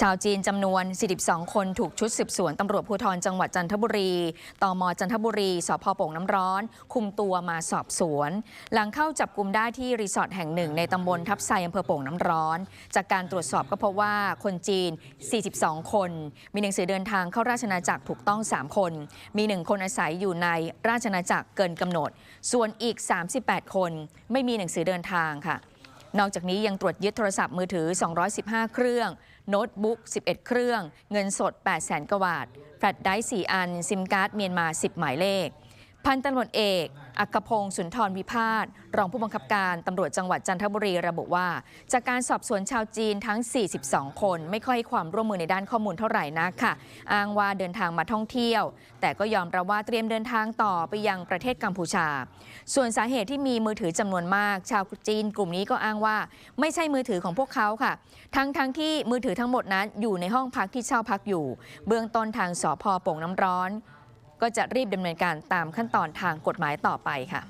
ชาวจีนจำนวน 42 คนถูกชุดสืบสวนตำรวจภูธรจังหวัดจันทบุรี ตมจันทบุรี สพโป่งน้ำร้อน คุมตัวมาสอบสวน หลังเข้าจับกลุ่มได้ที่รีสอร์ทแห่งหนึ่งในตำบลทับไซอำเภอโป่งน้ำร้อน จากการตรวจสอบก็พบว่าคนจีน 42 คน มีหนังสือเดินทางเข้าราชนาจักรถูกต้อง 3 คน มี 1 คนอาศัยอยู่ในราชนาจักรเกินกำหนด ส่วนอีก 38 คน ไม่มีหนังสือเดินทางค่ะ นอกจากนี้ยังตรวจยึดโทรศัพท์มือถือ 215 เครื่อง โน้ตบุ๊ก 11 เครื่อง เงินสด8แสนกว่าบาทแฟลชไดรฟ์4อัน ซิมการ์ดเมียนมา 10 หมายเลข พันตำรวจเอก อักพงศ์สุนทรวิพาทรองผู้บังคับการตำรวจจังหวัดจันทบุรีระบุว่า จากการสอบสวนชาวจีนทั้ง 42 คน ไม่ค่อยให้ความร่วมมือในด้านข้อมูลเท่าไหร่นักค่ะ อ้างว่าเดินทางมาท่องเที่ยว แต่ก็ยอมรับว่าเตรียมเดินทางต่อไปยังประเทศกัมพูชา ส่วนสาเหตุที่มีมือถือจำนวนมาก ชาวจีนกลุ่มนี้ก็อ้างว่า ไม่ใช่มือถือของพวกเขาค่ะ ทั้งทั้งที่มือถือทั้งหมดนั้นอยู่ในห้องพักที่เช่าพักอยู่ เบื้องต้นทางสพโป่งน้ำร้อน ก็จะรีบดำเนินการตามขั้นตอนทางกฎหมายต่อไปค่ะ